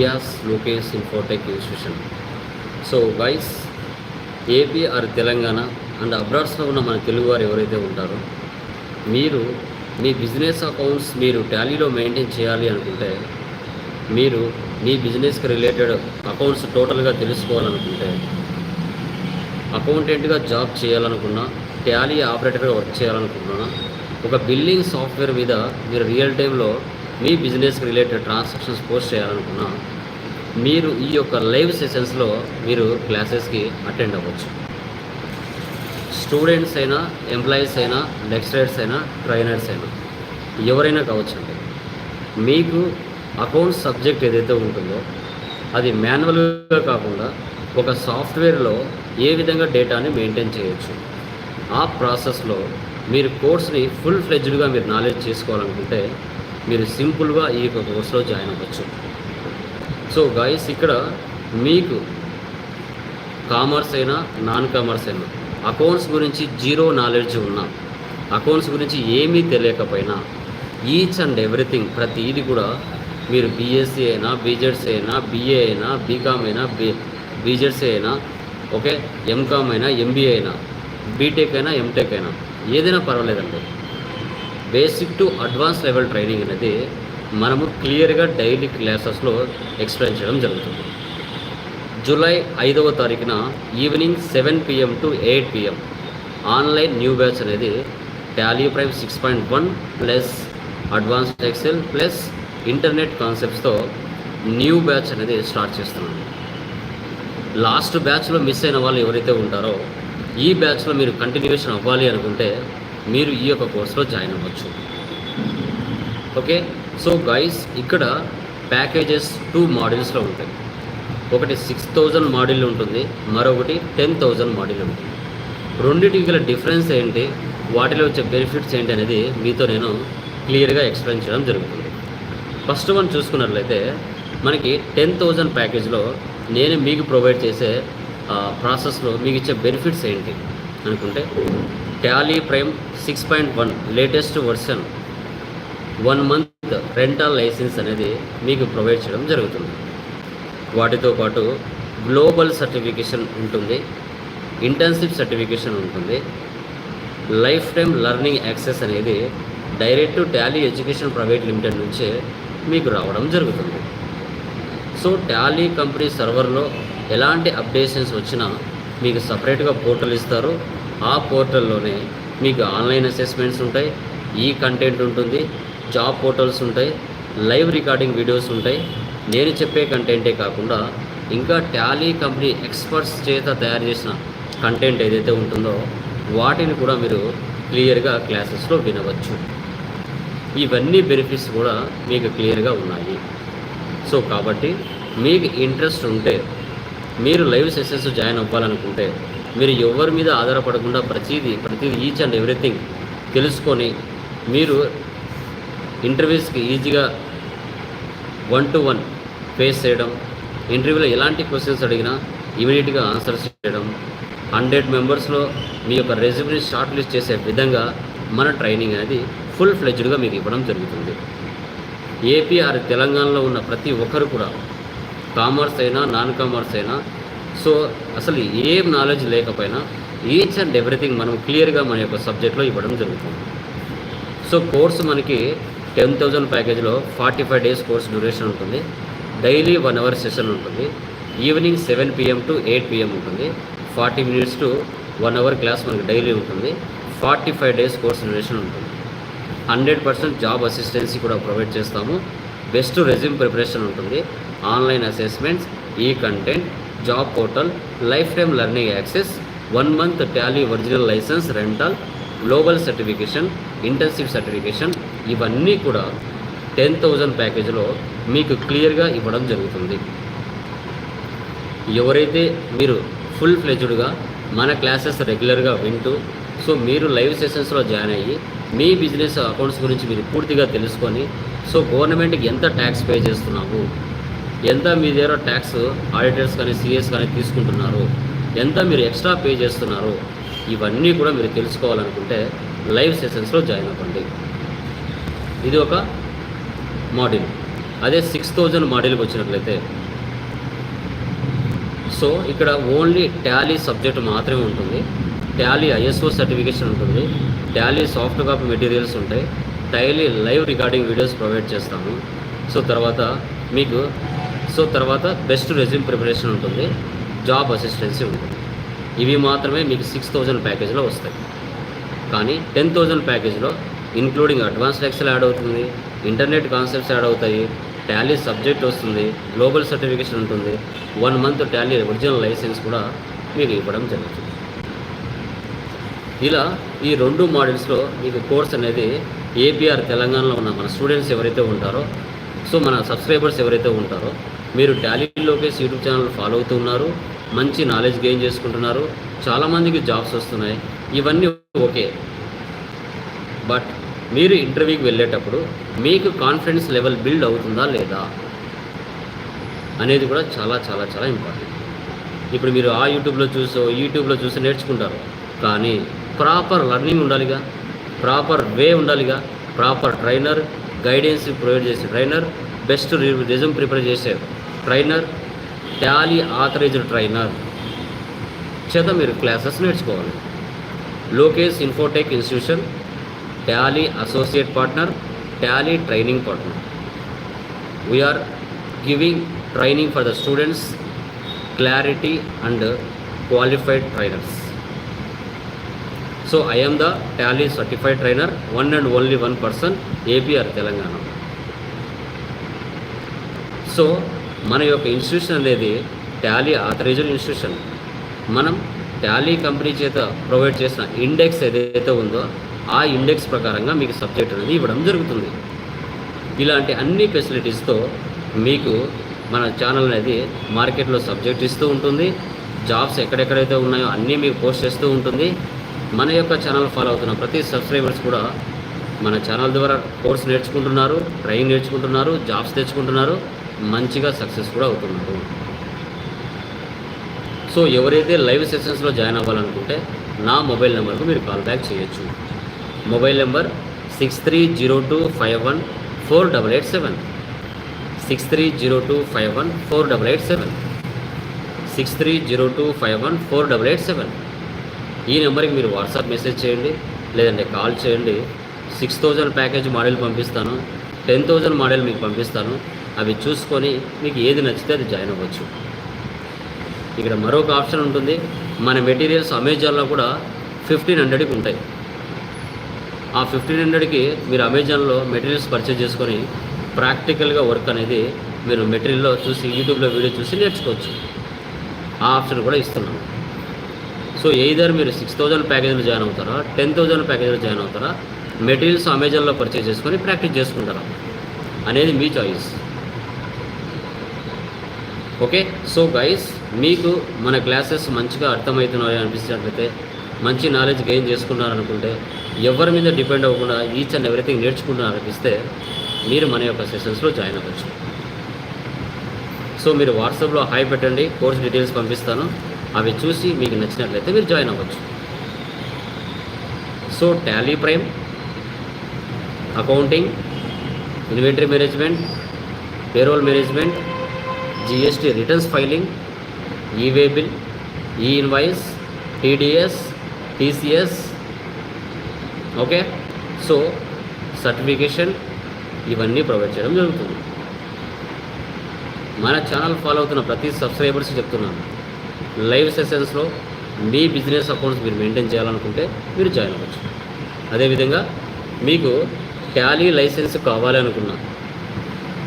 India's Lokesh infotech institution so guys AP or Telangana and అబ్రాడ్స్లో ఉన్న మన తెలుగు వారు ఎవరైతే ఉంటారో మీరు మీ బిజినెస్ అకౌంట్స్ మీరు టాలీలో మెయింటైన్ చేయాలి అనుకుంటే మీరు మీ బిజినెస్కి రిలేటెడ్ అకౌంట్స్ టోటల్గా తెలుసుకోవాలనుకుంటే అకౌంటెంట్గా జాబ్ చేయాలనుకున్నా టాలీ ఆపరేటర్గా వర్క్ చేయాలనుకుంటున్నా ఒక బిల్లింగ్ సాఫ్ట్వేర్ మీద మీరు రియల్ టైంలో మీ బిజినెస్కి రిలేటెడ్ ట్రాన్సాక్షన్స్ పోస్ట్ చేయాలనుకున్నా మీరు ఈ యొక్క లైవ్ సెషన్స్లో మీరు క్లాసెస్కి అటెండ్ అవ్వచ్చు. స్టూడెంట్స్ అయినా ఎంప్లాయీస్ అయినా లెక్చరర్స్ అయినా ట్రైనర్స్ అయినా ఎవరైనా కావచ్చండి మీకు అకౌంట్ సబ్జెక్ట్ ఏదైతే ఉంటుందో అది మాన్యువల్గా కాకుండా ఒక సాఫ్ట్వేర్లో ఏ విధంగా డేటాని మెయింటైన్ చేయొచ్చు ఆ ప్రాసెస్లో మీరు కోర్స్ని ఫుల్ ఫ్లెడ్జ్డ్గా మీరు నాలెడ్జ్ చేసుకోవాలనుకుంటే మీరు సింపుల్గా ఈ యొక్క కోర్స్లో జాయిన్ అవ్వచ్చు. సో గాయస్ ఇక్కడ మీకు కామర్స్ అయినా నాన్ కామర్స్ అయినా అకౌంట్స్ గురించి జీరో నాలెడ్జ్ ఉన్నా అకౌంట్స్ గురించి ఏమీ తెలియకపోయినా ఈచ్ అండ్ ఎవ్రీథింగ్ ప్రతిది కూడా మీరు బీఎస్సీ అయినా బీజెడ్స్ అయినా బీఏ అయినా బీకామ్ అయినా బీ బీజెడ్సీ అయినా ఓకే ఎంకామ్ అయినా ఎంబీఏ అయినా బీటెక్ అయినా ఎంటెక్ అయినా ఏదైనా పర్వాలేదండి. Basic to advance level training అనేది మనము క్లియర్గా డైలీ క్లాసెస్లో ఎక్స్ప్లెయిన్ చేయడం జరుగుతుంది. జూలై ఐదవ తారీఖున evening seven PM to eight PM online new batch అనేది Tally Prime six point one plus advanced Excel plus internet కాన్సెప్ట్స్తో new batch అనేది స్టార్ట్ చేస్తున్నాను లాస్ట్ బ్యాచ్లో మిస్ అయిన వాళ్ళు ఎవరైతే ఉంటారో ఈ బ్యాచ్లో మీరు కంటిన్యూషన్ అవ్వాలి అనుకుంటే మీరు ఈ యొక్క కోర్సులో జాయిన్ అవ్వచ్చు. ఓకే? సో గైస్ ఇక్కడ ప్యాకేజెస్ టూ మాడ్యూల్స్లో ఉంటాయి. ఒకటి సిక్స్ థౌజండ్ మాడ్యూల్ ఉంటుంది మరొకటి టెన్ థౌజండ్ మాడ్యూల్ ఉంటుంది. రెండింటికి గల డిఫరెన్స్ ఏంటి? వాటిలో వచ్చే బెనిఫిట్స్ ఏంటి అనేది మీతో నేను క్లియర్గా ఎక్స్ప్లెయిన్ చేయడం జరుగుతుంది. ఫస్ట్ వన్ చూసుకున్నట్లయితే మనకి టెన్ థౌజండ్ ప్యాకేజ్లో నేను మీకు ప్రొవైడ్ చేసే ప్రాసెస్లో మీకు ఇచ్చే బెనిఫిట్స్ ఏంటి? అనుకుంటే Tally Prime six point one latest version one month rental license అనేది మీకు ప్రొవైడ్ చేయడం జరుగుతుంది. వాటితో పాటు గ్లోబల్ సర్టిఫికేషన్ ఉంటుంది ఇంటర్న్షిప్ సర్టిఫికేషన్ ఉంటుంది లైఫ్ టైం లెర్నింగ్ యాక్సెస్ అనేది direct Tally education private limited నుంచే మీకు రావడం జరుగుతుంది. సో టాలీ కంపెనీ సర్వర్లో ఎలాంటి అప్డేషన్స్ వచ్చినా మీకు సపరేట్గా పోర్టల్ ఇస్తారు. ఆ పోర్టల్లోనే మీకు ఆన్లైన్ అసెస్మెంట్స్ ఉంటాయి ఈ కంటెంట్ ఉంటుంది జాబ్ పోర్టల్స్ ఉంటాయి లైవ్ రికార్డింగ్ వీడియోస్ ఉంటాయి. నేను చెప్పే కంటెంటే కాకుండా ఇంకా టాలీ కంపెనీ ఎక్స్పర్ట్స్ చేత తయారు చేసిన కంటెంట్ ఏదైతే ఉంటుందో వాటిని కూడా మీరు క్లియర్గా క్లాసెస్లో వినవచ్చు. ఇవన్నీ బెనిఫిట్స్ కూడా మీకు క్లియర్గా ఉన్నాయి. సో కాబట్టి మీకు ఇంట్రెస్ట్ ఉంటే మీరు లైవ్ సెషన్స్ జాయిన్ అవ్వాలనుకుంటే మీరు ఎవరి మీద ఆధారపడకుండా ప్రతిదీ ప్రతిదీ ఈచ్ అండ్ ఎవ్రీథింగ్ తెలుసుకొని మీరు ఇంటర్వ్యూస్కి ఈజీగా వన్ టు వన్ ఫేస్ చేయడం ఇంటర్వ్యూలో ఎలాంటి క్వశ్చన్స్ అడిగినా ఇమీడియట్గా ఆన్సర్స్ చేయడం హండ్రెడ్ మెంబర్స్లో మీ యొక్క రెజ్యూమ్ని షార్ట్ లిస్ట్ చేసే విధంగా మన ట్రైనింగ్ అనేది ఫుల్ ఫ్లెజ్డ్గా మీకు ఇవ్వడం జరుగుతుంది. ఏపీఆర్ తెలంగాణలో ఉన్న ప్రతి ఒక్కరు కూడా కామర్స్ అయినా నాన్ కామర్స్ అయినా సో అసలు ఏం నాలెడ్జ్ లేకపోయినా ఈచ్ అండ్ ఎవ్రీథింగ్ మనం క్లియర్గా మన యొక్క సబ్జెక్ట్లో ఇవ్వడం జరుగుతుంది. సో కోర్సు మనకి ten thousand ప్యాకేజ్లో forty five days course duration ఉంటుంది. డైలీ వన్ అవర్ సెషన్ ఉంటుంది. Evening seven PM to eight PM ఉంటుంది. Forty minutes to one hour class మనకి డైలీ ఉంటుంది. Forty five days course duration ఉంటుంది. Hundred percent job assistance కూడా provide చేస్తాము. Best resume preparation ఉంటుంది. Online assessments ఈ content job portal life time learning access one month Tally original license rental global certification internship certification ఇవన్నీ కూడా ten thousand ప్యాకేజ్లో మీకు క్లియర్గా ఇవ్వడం జరుగుతుంది. ఎవరైతే మీరు ఫుల్ ఫ్లెజ్డ్గా మన క్లాసెస్ రెగ్యులర్గా వింటూ సో మీరు లైవ్ సెషన్స్లో జాయిన్ అయ్యి మీ బిజినెస్ అకౌంట్స్ గురించి మీరు పూర్తిగా తెలుసుకొని సో గవర్నమెంట్కి ఎంత ట్యాక్స్ పే చేస్తున్నావు ఎంత మీ దగ్గర ట్యాక్స్ ఆడిటర్స్ కానీ సిఎస్ కానీ తీసుకుంటున్నారు ఎంత మీరు ఎక్స్ట్రా పే చేస్తున్నారు ఇవన్నీ కూడా మీరు తెలుసుకోవాలనుకుంటే లైవ్ సెషన్స్లో జాయిన్ అవ్వండి. ఇది ఒక మోడల్ అదే సిక్స్ థౌజండ్ మాడ్యూల్కి వచ్చినట్లయితే. సో ఇక్కడ ఓన్లీ టాలీ సబ్జెక్ట్ మాత్రమే ఉంటుంది. టాలీ ఐఎస్ఓ సర్టిఫికేషన్ ఉంటుంది. టాలీ సాఫ్ట్ కాపీ మెటీరియల్స్ ఉంటాయి. Daily live recording videos provide చేస్తాము. సో తర్వాత మీకు సో తర్వాత బెస్ట్ రెజ్యూమ్ ప్రిపరేషన్ ఉంటుంది. జాబ్ అసిస్టెన్సీ ఉంటుంది. ఇవి మాత్రమే మీకు సిక్స్ థౌజండ్ ప్యాకేజ్లో వస్తాయి. కానీ టెన్ థౌజండ్ ప్యాకేజ్లో ఇంక్లూడింగ్ అడ్వాన్స్డ్ ఎక్సెల్ యాడ్ అవుతుంది ఇంటర్నెట్ కాన్సెప్ట్స్ యాడ్ అవుతాయి టాలీ సబ్జెక్ట్ వస్తుంది గ్లోబల్ సర్టిఫికేషన్ ఉంటుంది one month Tally original license కూడా మీకు ఇవ్వడం జరుగుతుంది. ఇలా ఈ రెండు మోడల్స్లో మీకు కోర్స్ అనేది ఏపీఆర్ తెలంగాణలో ఉన్న మన స్టూడెంట్స్ ఎవరైతే ఉంటారో సో మన సబ్స్క్రైబర్స్ ఎవరైతే ఉంటారో మీరు Tally Lokesh YouTube channel follow అవుతూ ఉన్నారు మంచి నాలెడ్జ్ గెయిన్ చేసుకుంటున్నారు చాలామందికి జాబ్స్ వస్తున్నాయి ఇవన్నీ ఓకే. బట్ మీరు ఇంటర్వ్యూకి వెళ్ళేటప్పుడు మీకు కాన్ఫిడెన్స్ లెవెల్ బిల్డ్ అవుతుందా లేదా అనేది కూడా చాలా చాలా చాలా ఇంపార్టెంట్ ఇప్పుడు మీరు ఆ యూట్యూబ్లో చూసో యూట్యూబ్లో చూసి నేర్చుకుంటారు. కానీ ప్రాపర్ లర్నింగ్ ఉండాలిగా ప్రాపర్ వే ఉండాలిగా ప్రాపర్ ట్రైనర్ గైడెన్స్ ప్రొవైడ్ చేసే ట్రైనర్ బెస్ట్ రిజమ్ ప్రిపేర్ చేసే ట్రైనర్ టాలీ ఆథరైజ్డ్ ట్రైనర్. చేత మీరు క్లాసెస్ నేర్చుకోవాలి. Lokesh infotech institution Tally associate partner Tally training partner. We're giving training for the students clarity and qualified trainers so I am the Tally certified trainer one and only one person AP or Telangana so మన యొక్క institution అనేది Tally authorized institution. మనం Tally company చేత provide చేసిన index ఏదైతే ఉందో ఆ index ప్రకారంగా మీకు సబ్జెక్ట్ అనేది ఇవ్వడం జరుగుతుంది. ఇలాంటి అన్ని ఫెసిలిటీస్తో మీకు మన ఛానల్ అనేది మార్కెట్లో సబ్జెక్ట్ ఇస్తూ ఉంటుంది. జాబ్స్ ఎక్కడెక్కడైతే ఉన్నాయో అన్నీ మీకు పోస్ట్ చేస్తూ ఉంటుంది. మన యొక్క ఛానల్ ఫాలో అవుతున్న ప్రతి సబ్స్క్రైబర్స్ కూడా మన ఛానల్ ద్వారా కోర్స్ నేర్చుకుంటున్నారు ట్రైనింగ్ నేర్చుకుంటున్నారు జాబ్స్ తెచ్చుకుంటున్నారు. మంచిగా సక్సెస్ కూడా అవుతున్నారు. సో ఎవరైతే లైవ్ సెషన్స్లో జాయిన్ అవ్వాలనుకుంటే నా మొబైల్ నెంబర్కు మీరు కాల్ బ్యాక్ చేయొచ్చు. Mobile number six three zero two five one four double eight seven six three zero two five one four double eight seven six three zero two five one four double eight seven ఈ నెంబర్కి మీరు WhatsApp message చేయండి లేదంటే call చేయండి. Six thousand package model పంపిస్తాను. Ten thousand model మీకు పంపిస్తాను. అవి చూసుకొని మీకు ఏది నచ్చితే అది జాయిన్ అవ్వచ్చు. ఇక్కడ మరొక ఆప్షన్ ఉంటుంది. మన మెటీరియల్స్ అమెజాన్లో కూడా ఫిఫ్టీన్ హండ్రెడ్కి ఉంటాయి. ఆ ఫిఫ్టీన్ హండ్రెడ్కి మీరు అమెజాన్లో మెటీరియల్స్ పర్చేజ్ చేసుకొని ప్రాక్టికల్గా వర్క్ అనేది మీరు మెటీరియల్లో చూసి యూట్యూబ్లో వీడియో చూసి నేర్చుకోవచ్చు. ఆ ఆప్షన్ కూడా ఇస్తున్నాం సో ఎయిదర్ మీరు సిక్స్ థౌజండ్ ప్యాకేజీలో జాయిన్ అవుతారా టెన్ థౌజండ్ ప్యాకేజీలో జాయిన్ అవుతారా మెటీరియల్స్ అమెజాన్లో పర్చేజ్ చేసుకొని ప్రాక్టీస్ చేసుకుంటారా అనేది మీ చాయిస్. ఓకే? సో గైస్ మీకు మన క్లాసెస్ మంచిగా అర్థమవుతున్నాయి అనిపించినట్లయితే మంచి నాలెడ్జ్ గెయిన్ చేసుకున్నారనుకుంటే ఎవరి మీద డిపెండ్ అవ్వకుండా ఈచ్ అండ్ ఎవ్రీథింగ్ నేర్చుకుంటున్నారు అనిపిస్తే మీరు మన యొక్క సెషన్స్లో జాయిన్ అవ్వచ్చు. సో మీరు వాట్సాప్లో హాయ్ పెట్టండి కోర్స్ డీటెయిల్స్ పంపిస్తాను. అవి చూసి మీకు నచ్చినట్లయితే మీరు జాయిన్ అవ్వచ్చు. So Tally Prime accounting inventory management payroll management GST returns filing e way bill e invoice TDS TCS okay so certification ఇవన్నీ ప్రొవైడ్ చేయడం జరుగుతుంది. మన ఛానల్ ఫాలో అవుతున్న ప్రతి సబ్స్క్రైబర్స్ చెప్తున్నాను. లైవ్ సెషన్స్లో మీ బిజినెస్ అకౌంట్స్ మీరు మెయింటైన్ చేయాలనుకుంటే మీరు జాయిన్ అవ్వచ్చు. అదేవిధంగా మీకు టాలీ లైసెన్స్ కావాలి అనుకున్నా.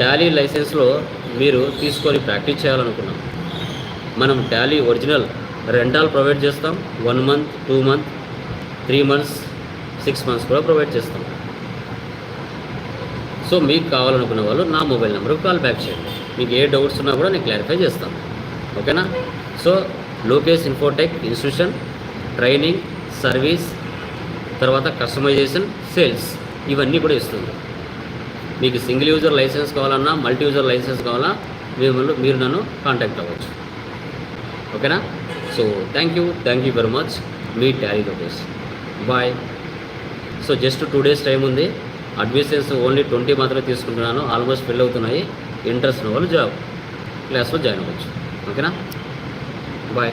టాలీ లైసెన్స్లో మీరు తీసుకొని ప్రాక్టీస్ చేయాలనుకున్నాం. మనం టాలీ ఒరిజినల్ రెంటాల్ ప్రొవైడ్ చేస్తాం. One month two month three months six months కూడా ప్రొవైడ్ చేస్తాం. సో మీకు కావాలనుకున్న వాళ్ళు నా మొబైల్ నెంబర్కి కాల్ బ్యాక్ చేయండి. మీకు ఏ డౌట్స్ ఉన్నా కూడా నేను క్లారిఫై చేస్తాను. ఓకేనా? So Lokesh infotech institution training service తర్వాత కస్టమైజేషన్ సేల్స్ ఇవన్నీ కూడా ఇస్తుంది. మీకు సింగిల్ యూజర్ లైసెన్స్ కావాలన్నా మల్టీ యూజర్ లైసెన్స్ కావాలా మీరు మీరు నన్ను కాంటాక్ట్ అవ్వచ్చు. ఓకేనా? So thank you thank you very much me Tally Lokesh. Bye so just two days time ఉంది. అడ్మిషన్స్ ఓన్లీ ట్వంటీ మాత్రమే తీసుకుంటున్నాను. ఆల్మోస్ట్ ఫిల్ అవుతున్నాయి. ఇంట్రెస్ట్ ఉన్న వాళ్ళు జాబ్. క్లాస్లో జాయిన్ అవ్వచ్చు. ఓకేనా? బాయ్